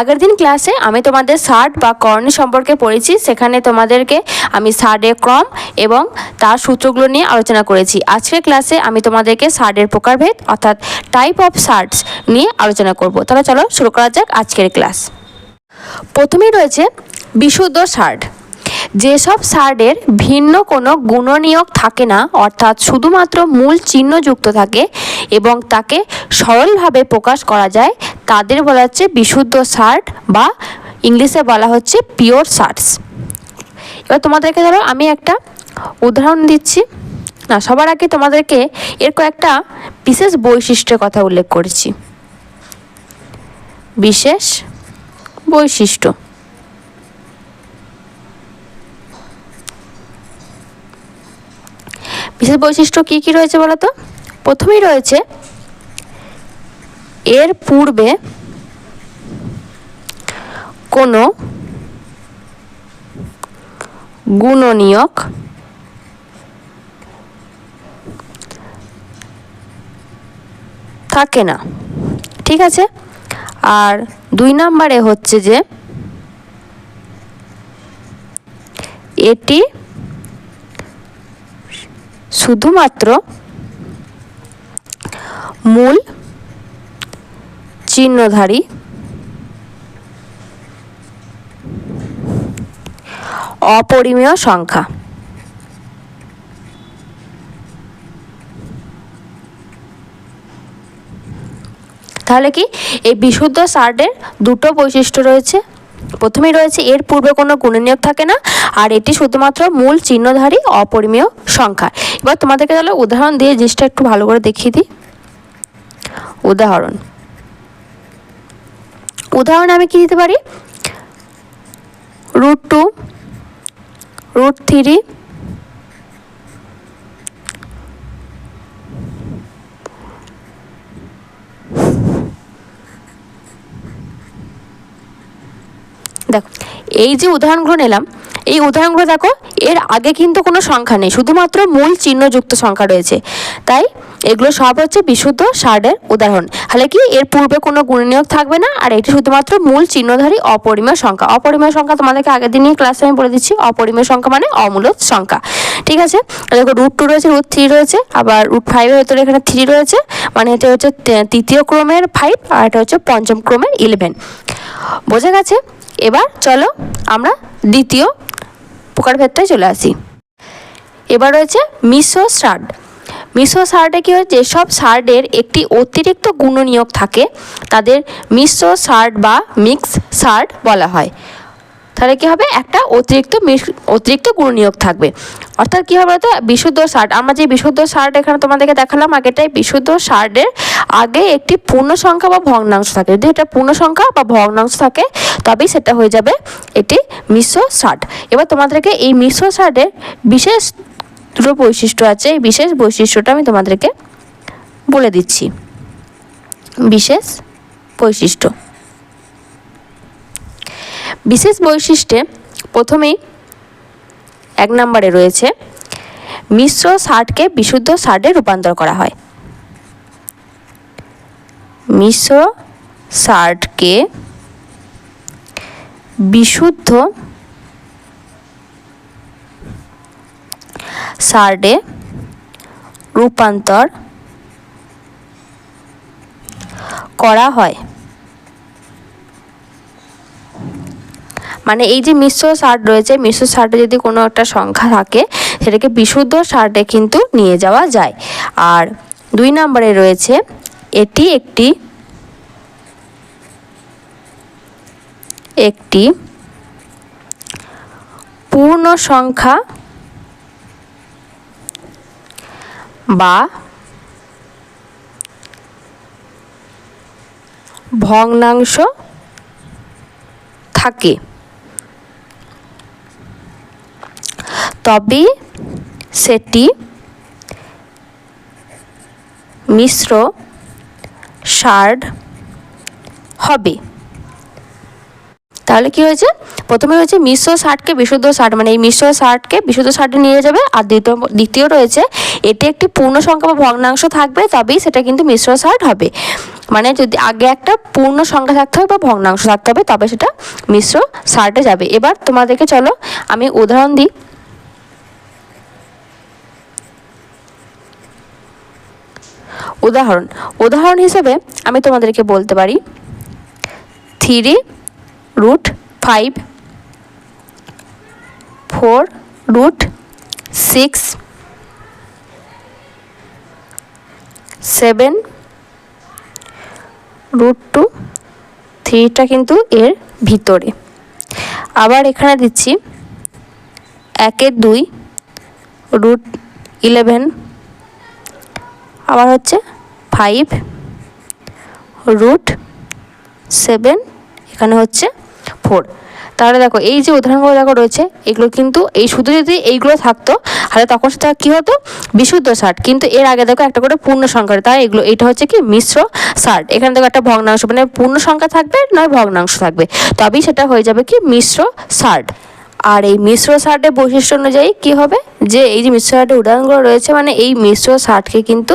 আগের দিন ক্লাসে আমি তোমাদের শার্ট বা কর্ণ সম্পর্কে পড়েছি। সেখানে তোমাদেরকে আমি শার্টের ক্রম এবং তার সূত্রগুলো নিয়ে আলোচনা করেছি। আজকের ক্লাসে আমি তোমাদেরকে শার্টের প্রকারভেদ অর্থাৎ টাইপ অফ শার্টস নিয়ে আলোচনা করব। তাহলে চলো শুরু করা যাক আজকের ক্লাস প্রথমেই রয়েছে বিশুদ্ধ শার্ট যেসব শার্টের ভিন্ন কোনো গুণনীয়ক থাকে না, অর্থাৎ শুধুমাত্র মূল চিহ্নযুক্ত থাকে এবং তাকে সরলভাবে প্রকাশ করা যায় তাদের বলা হচ্ছে বিশুদ্ধ শার্ট বা ইংলিশে বলা হচ্ছে পিওর শার্টস এবার তোমাদেরকে ধরো আমি একটা উদাহরণ দিচ্ছি। না, সবার আগে তোমাদেরকে এর কয়েকটা বিশেষ বৈশিষ্ট্যের কথা উল্লেখ করেছি। বিশেষ বৈশিষ্ট্য। বিশেষ বৈশিষ্ট্য কী কী রয়েছে বলো তো প্রথমেই রয়েছে এর পূর্বে কোনো গুণনীয়ক থাকে না। ঠিক আছে? আর দুই নম্বরে হচ্ছে যে এটি শুধুমাত্র মূল চিহ্নধারী। অপরিমেয় সংখ্যা। তাহলে কি? এই বিশুদ্ধ শার্টের দুটো বৈশিষ্ট্য রয়েছে। প্রথমেই রয়েছে, এর পূর্বে কোনো গুণনীয়ক থাকে না, আর এটি শুধুমাত্র মূল চিহ্নধারী অপরিমেয় সংখ্যা। এবার তোমাদেরকে তাহলে উদাহরণ দিয়ে জিনিসটা একটু ভালো করে দেখিয়ে দিই। উদাহরণ উদাহরণ আমি কি দিতে পারি? রুট টু রুট থ্রি দেখো, এই যে উদাহরণগুলো নিলাম, এই উদাহরণগুলো দেখো, এর আগে কিন্তু কোনো সংখ্যা নেই, শুধুমাত্র মূল চিহ্নযুক্ত সংখ্যা রয়েছে। তাই এগুলো সব হচ্ছে বিশুদ্ধ ষাটের উদাহরণ। তাহলে কি এর পূর্বে কোনো গুণনীয়ক থাকবে না, আর এটি শুধুমাত্র মূল চিহ্নধারী অপরিমেয় সংখ্যা। অপরিমেয় সংখ্যা তোমাদেরকে আগের দিনই ক্লাসে আমি বলে দিচ্ছি, অপরিমেয় সংখ্যা মানে অমূলক সংখ্যা। ঠিক আছে? দেখো রুট টু রয়েছে রুট থ্রি রয়েছে, আবার রুট ফাইভের ভেতরে এখানে থ্রি রয়েছে মানে এটা হচ্ছে তৃতীয় ক্রমের ফাইভ আর এটা হচ্ছে পঞ্চম ক্রমের ইলেভেন বোঝা গেছে? এবার চলো আমরা দ্বিতীয় প্রকারভেদটায় চলে আসি। এবার রয়েছে মিশ্র শার্ট মিশ্র শার্টে কী হয়? যেসব শার্টের একটি অতিরিক্ত গুণনীয়ক থাকে, তাদের মিশ্র শার্ট বা মিক্স শার্ট বলা হয়। তাহলে কী হবে? একটা অতিরিক্ত অতিরিক্ত গুণনীয়ক থাকবে। অর্থাৎ কী হবে বলতো? বিশুদ্ধ শার্ট আমরা যে বিশুদ্ধ শার্ট এখানে তোমাদেরকে দেখালাম আগেটাই বিশুদ্ধ শার্টের আগে একটি পূর্ণ সংখ্যা বা ভগ্নাংশ থাকে। যদি এটা পূর্ণ সংখ্যা বা ভগ্নাংশ থাকে, তবেই সেটা হয়ে যাবে এটি মিশ্র শার্ট এবার তোমাদেরকে এই মিশ্র শার্টের বিশেষ দুটো বৈশিষ্ট্য আছে। এই বিশেষ বৈশিষ্ট্যটা আমি তোমাদেরকে বলে দিচ্ছি। বিশেষ বৈশিষ্ট্য। বিশেষ বৈশিষ্ট্যে প্রথমেই এক নম্বরে রয়েছে, মিশ্র ষাটকে বিশুদ্ধ ষাটে রূপান্তর করা হয়। মিশ্র ষাটকে বিশুদ্ধ ষাটে রূপান্তর করা হয়। মানে এই যে মিশ্র ষাট রয়েছে, মিশ্র ষাটে যদি কোনো একটা সংখ্যা থাকে, সেটাকে বিশুদ্ধ ষাটে কিন্তু নিয়ে যাওয়া যায়। আর দুই নম্বরে রয়েছে, এটি একটি একটি পূর্ণ সংখ্যা বা ভগ্নাংশ থাকে। তবে সেটি মিশ্র সার হবে। তাহলে কি হয়েছে? প্রথমে হয়েছে মিশ্র ষাটকে বিশুদ্ধ ষাট মানে এই মিশ্র ষাটকে বিশুদ্ধ ষাটে নিয়ে যাবে। আর দ্বিতীয় দ্বিতীয় রয়েছে, এটি একটি পূর্ণ সংখ্যা বা ভগ্নাংশ থাকবে, তবেই সেটা কিন্তু মিশ্র ষাট হবে। মানে যদি আগে একটা পূর্ণ সংখ্যা থাকতে হবে বা ভগ্নাংশ থাকতে হবে, তবে সেটা মিশ্র ষাটে যাবে। এবার তোমাদেরকে চলো, আমি উদাহরণ দিই। উদাহরণ উদাহরণ হিসেবে আমি তোমাদেরকে বলতে পারি, three root five four root six seven root two থ্রিটা কিন্তু এর ভিতরে। আবার এখানে দিচ্ছি একের দুই রুট ইলেভেন আবার হচ্ছে ফাইভ রুট সেভেন এখানে হচ্ছে ফোর তাহলে দেখো, এই যে উদাহরণগুলো দেখো রয়েছে, এগুলো কিন্তু এই শুধু যদি এইগুলো থাকতো, তাহলে তখন সেটা কী হতো? বিশুদ্ধ ষাট। কিন্তু এর আগে দেখো একটা করে পূর্ণ সংখ্যা তাই এগুলো, এটা হচ্ছে কি মিশ্র ষাট। এখানে দেখো একটা ভগ্নাংশ মানে পূর্ণ সংখ্যা থাকবে, নয় ভগ্নাংশ থাকবে। তবেই সেটা হয়ে যাবে কি মিশ্র ষাট। আর এই মিশ্র ষাটের বৈশিষ্ট্য অনুযায়ী কি হবে? যে এই যে মিশ্র ষাটের উদাহরণগুলো রয়েছে মানে এই মিশ্র ষাটকে কিন্তু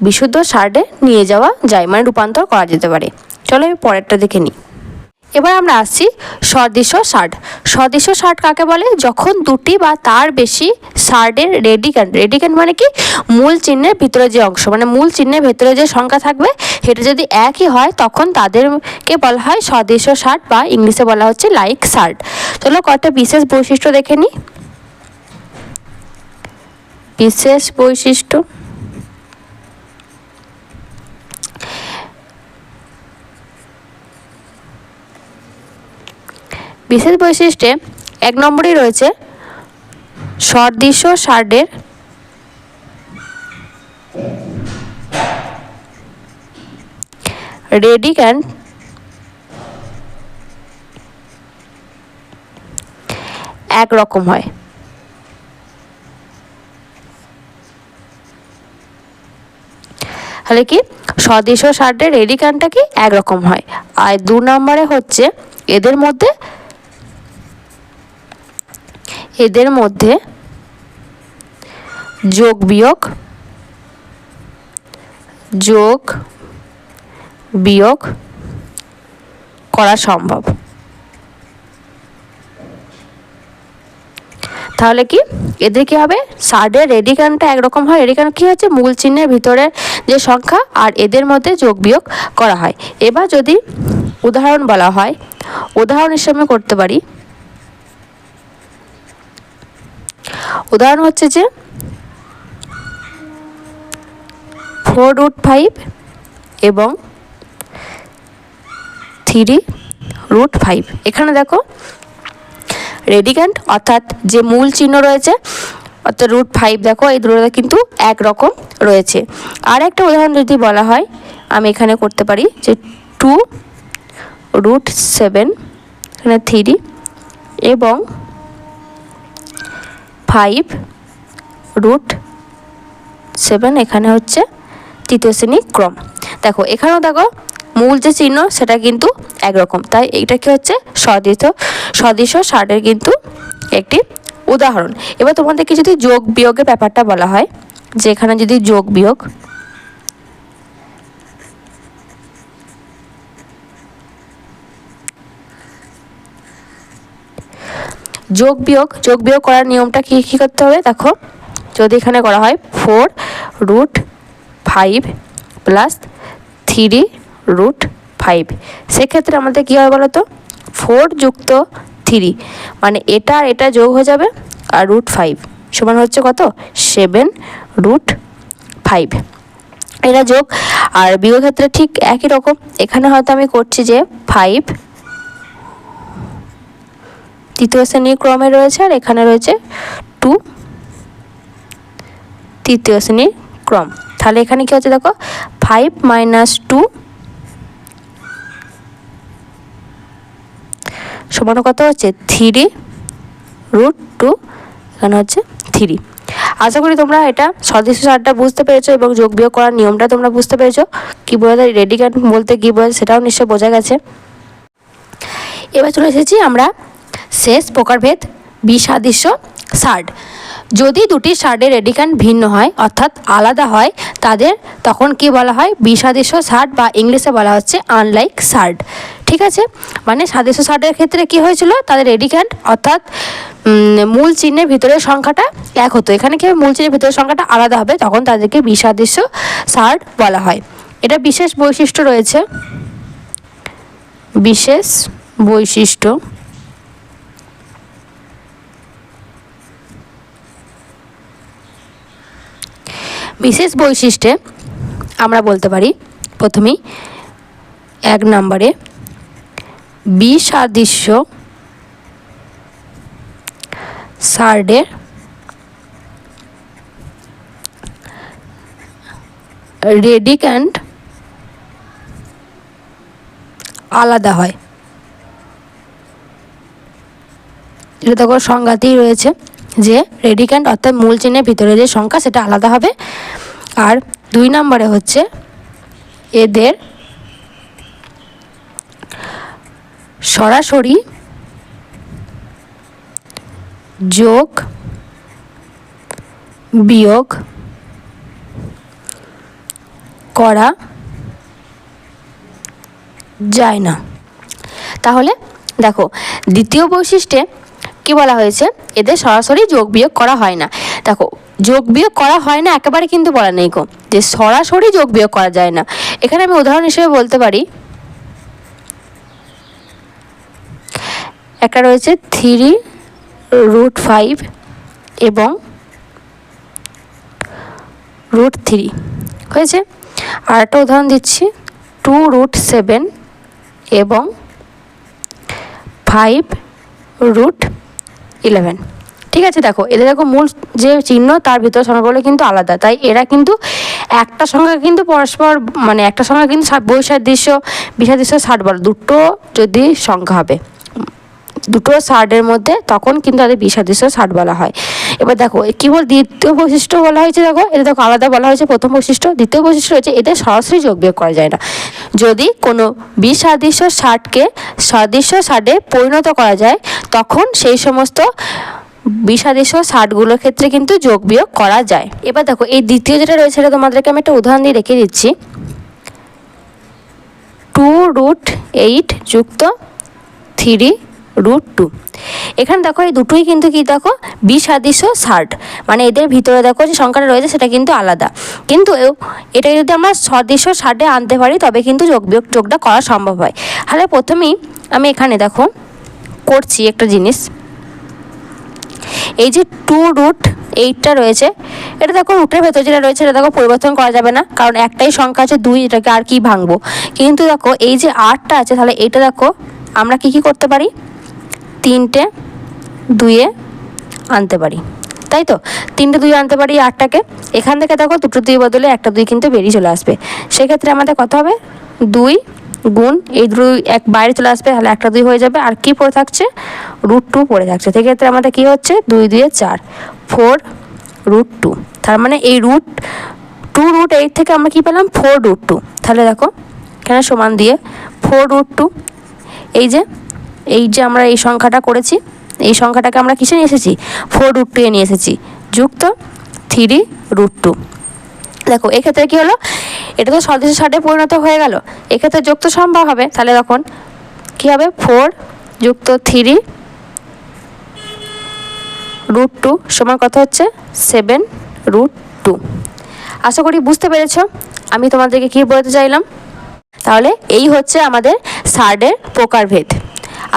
বিশুদ্ধ ষাটে নিয়ে যাওয়া যায় মানে রূপান্তর করা যেতে পারে। চলো আমি পরেরটা দেখে নিই। এবার আমরা আসছি সদৃশ্য ষাট। সদৃশ্য ষাট কাকে বলে? যখন দুটি বা তার বেশি ষাটের রেডিক্যান্ট রেডিক্যান্ট মানে কি? মূল চিহ্নের ভিতরে যে অংশ মানে মূল চিহ্নের ভেতরে যে সংখ্যা থাকবে, সেটা যদি একই হয়, তখন তাদেরকে বলা হয় সদৃশ্য ষাট বা ইংলিশে বলা হচ্ছে লাইক ষাট। চলো কয়েকটা বিশেষ বৈশিষ্ট্য দেখে নিই বিশেষ বৈশিষ্ট্য। বিশেষ বৈশিষ্ট্যে এক নম্বরই রয়েছে সদৃশ্য সার্ডের রেডিক্যান্ট এক রকম হয়। তাহলে কি? সদৃশ্য ষাটের রেডিক্যান্টটা কি একরকম হয়? আর দু নম্বরে হচ্ছে এদের মধ্যে এদের মধ্যে যোগ বিয়োগ যোগ বিয়োগ করা সম্ভব। তাহলে কি? এদের কি হবে? সার্ডের রেডিকানটা একরকম হয়। রেডিকান কি হচ্ছে? মূল চিহ্নের ভিতরে যে সংখ্যা আর এদের মধ্যে যোগ বিয়োগ করা হয়। এবার যদি উদাহরণ বলা হয়, উদাহরণ হিসেবে করতে পারি। উদাহরণ হচ্ছে যে ফোর রুট ফাইভ এবং থ্রি রুট ফাইভ এখানে দেখো রেডিক্যান্ট অর্থাৎ যে মূল চিহ্ন রয়েছে, অর্থাৎ রুট ফাইভ দেখো, এই দুটো কিন্তু একরকম রয়েছে। আর একটা উদাহরণ যদি বলা হয়, আমি এখানে করতে পারি যে টু রুট সেভেন এখানে থ্রি এবং ফাইভ রুট সেভেন এখানে হচ্ছে তৃতীয় শ্রেণি ক্রম। দেখো, এখানেও দেখো, মূল যে চিহ্ন, সেটা কিন্তু একরকম। তাই এটা কি হচ্ছে? সদৃশ। সদৃশ্য ষাটের কিন্তু একটি উদাহরণ। এবার তোমাদেরকে যদি যোগ বিয়োগের ব্যাপারটা বলা হয় যে এখানে যদি যোগ বিয়োগ যোগ বিয়োগ যোগ বিয়োগ করার নিয়মটা কী কী করতে হবে? দেখো, যদি এখানে করা হয় four root five plus three root five সেক্ষেত্রে আমাদের কী হবে বলো তো ফোর যুক্ত থ্রি মানে এটা আর এটা যোগ হয়ে যাবে আর রুট ফাইভ সমান হচ্ছে কত? সেভেন রুট ফাইভ এটা যোগ, আর বিয়োগ ক্ষেত্রে ঠিক একই রকম। এখানে হয়তো আমি করছি যে ফাইভ তৃতীয় শ্রেণির ক্রমে রয়েছে আর এখানে রয়েছে টু তৃতীয় শ্রেণির ক্রম। তাহলে এখানে কি হচ্ছে দেখো? ফাইভ মাইনাস টু সমান কত হচ্ছে? থ্রি রুট টু এখানে হচ্ছে থ্রি আশা করি তোমরা এটা সদস্য সারটা বুঝতে পেরেছ এবং যোগ বিয়োগ করার নিয়মটা তোমরা বুঝতে পেরেছ। কী বোঝা যায় রেডিক্যান্ট বলতে কী বোঝা সেটাও নিশ্চয়ই বোঝা গেছে। এবার চলে এসেছি আমরা শেষ প্রকারভেদ বিষাদৃশ্য সার্ড যদি দুটি সার্ডের রেডিকান ভিন্ন হয়, অর্থাৎ আলাদা হয়, তাদের তখন কি বলা হয়? বিষাদৃশ্য সার্ড বা ইংলিশে বলা হচ্ছে আনলাইক সার্ড ঠিক আছে? মানে সাদৃশ্য সার্ডের ক্ষেত্রে কি হয়েছিল? তাদের রেডিক্যান্ট অর্থাৎ মূল চিহ্নের ভিতরের সংখ্যাটা এক হতো। এখানে কি মূল চিহ্নের ভিতরের সংখ্যাটা আলাদা হবে, তখন তাদেরকে বিষাদৃশ্য সার্ড বলা হয়। এটা বিশেষ বৈশিষ্ট্য রয়েছে। বিশেষ বৈশিষ্ট্য। বিশেষ বৈশিষ্ট্যে আমরা বলতে পারি প্রথমেই এক নম্বরে বিসাদৃশ্য সার্ডের রেডিক্যান্ট আলাদা হয়। এটা দেখো সংজ্ঞাতেই রয়েছে। যে রেডিক্যান্ট অর্থাৎ মূল চিহ্নের ভিতরে যে সংখ্যা, সেটা আলাদা হবে। আর দুই নম্বরে হচ্ছে এদের সরাসরি যোগ বিয়োগ করা যায় না। তাহলে দেখো, দ্বিতীয় বৈশিষ্ট্যে কি বলা হয়েছে? এদের সরাসরি যোগ বিয়োগ করা হয় না। দেখো, যোগ বিয়োগ করা হয় না একেবারে কিন্তু বলা নেই গো। যে সরাসরি যোগ বিয়োগ করা যায় না। এখানে আমি উদাহরণ হিসেবে বলতে পারি। একটা রয়েছে থ্রি রুট ফাইভ এবং রুট থ্রি। হয়েছে? আর একটা উদাহরণ দিচ্ছি। টু রুট সেভেন এবং ফাইভ রুট ইলেভেন। ঠিক আছে, দেখো, এদের দেখো মূল যে চিহ্ন, তার ভিতর সংখ্যাগুলো কিন্তু আলাদা। তাই এরা কিন্তু একটা সংখ্যা কিন্তু পরস্পর মানে একটা সংখ্যা কিন্তু বৈসাদৃশ্য, বিষাদৃশ্য ষাট বল দুটো যদি সংখ্যা হবে। দুটো ষাটের মধ্যে তখন কিন্তু তাদের বিষাদৃশ্য, ষাট বলা হয়। এবার দেখো কি বল, দ্বিতীয় বৈশিষ্ট্য বলা হয়েছে দেখো, এটা দেখো আলাদা বলা হয়েছে, প্রথম বৈশিষ্ট্য। দ্বিতীয় বৈশিষ্ট্য হচ্ছে এটা সরাসরি যোগ বিয়োগ করা যায় না। যদি কোনো বিসাদৃশ্য ষাটকে সাদৃশ্য ষাটে পরিণত করা যায়, তখন সেই সমস্ত বিষাদৃশ্য ষাটগুলোর ক্ষেত্রে কিন্তু যোগ বিয়োগ করা যায়। এবার দেখো, এই দ্বিতীয় যেটা রয়েছে সেটা তোমাদেরকে আমি একটা উদাহরণ দিয়ে রেখে দিচ্ছি। টু রুট এইট যুক্ত থ্রি রুট টু এখানে দেখো এই দুটোই কিন্তু কি দেখো? বিসাদৃশ্য ষাট। মানে এদের ভিতরে দেখো যে সংখ্যাটা রয়েছে, সেটা কিন্তু আলাদা। কিন্তু এটা যদি আমরা সদৃশ্য ষাটে আনতে পারি, তবে কিন্তু যোগ বিয়োগ যোগটা করা সম্ভব হয়। তাহলে প্রথমেই আমি এখানে দেখো, করছি একটা জিনিস। এই যে টু রুট এইটটা রয়েছে, এটা দেখো রুটের ভেতর যেটা রয়েছে, এটা দেখো পরিবর্তন করা যাবে না। কারণ একটাই সংখ্যা আছে, দুই, এটাকে আর কি ভাঙবো? কিন্তু দেখো, এই যে আটটা আছে, তাহলে এটা দেখো, আমরা কি কি করতে পারি? তিনটে, দুয়ে আনতে পারি। তাই তো? তিনটে দুই আনতে পারি আটটাকে। এখান থেকে দেখো দুটো দুই বদলে একটা দুই কিন্তু বেরিয়ে চলে আসবে। সেক্ষেত্রে আমাদের কত হবে? দুই গুণ এই দুই এক বাইরে চলে আসবে, তাহলে একটা দুই হয়ে যাবে। আর কি পড়ে থাকছে? রুট টু পড়ে থাকছে। সেক্ষেত্রে আমাদের কি হচ্ছে? দুই, দুয়ে চার। Four root two. তার মানে এই রুট টু, রুট এইট থেকে আমরা কি পেলাম? Four root two. তাহলে দেখো, এখানে সমান দিয়ে ফোর রুট টু। এই যে এই যে আমরা এই সংখ্যাটা করেছি, এই সংখ্যাটাকে আমরা কিসে নিয়ে এসেছি? ফোর রুট টু এ নিয়ে এসেছি। যুক্ত থ্রি রুট টু দেখো, এক্ষেত্রে কী হলো? এটা তো সদৃশ্য ষাটে পরিণত হয়ে গেল। এক্ষেত্রে যোগ তো সম্ভব হবে। তাহলে তখন কী হবে? ফোর যুক্ত থ্রি রুট টু সমান কত হচ্ছে? সেভেন রুট টু আশা করি বুঝতে পেরেছ। আমি তোমাদেরকে কী বলতে চাইলাম? তাহলে এই হচ্ছে আমাদের সার্ডের প্রকারভেদ।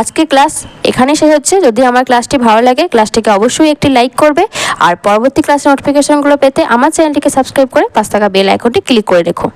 আজকে ক্লাস এখানেই শেষ হচ্ছে। যদি আমার ক্লাসটি ভালো লাগে, ক্লাসটিকে অবশ্যই একটি লাইক করবে। আর পরবর্তী ক্লাসের নোটিফিকেশনগুলো পেতে আমার চ্যানেলটিকে সাবস্ক্রাইব করে পাঁচ টাকা বেল আইকনটি ক্লিক করে রেখো।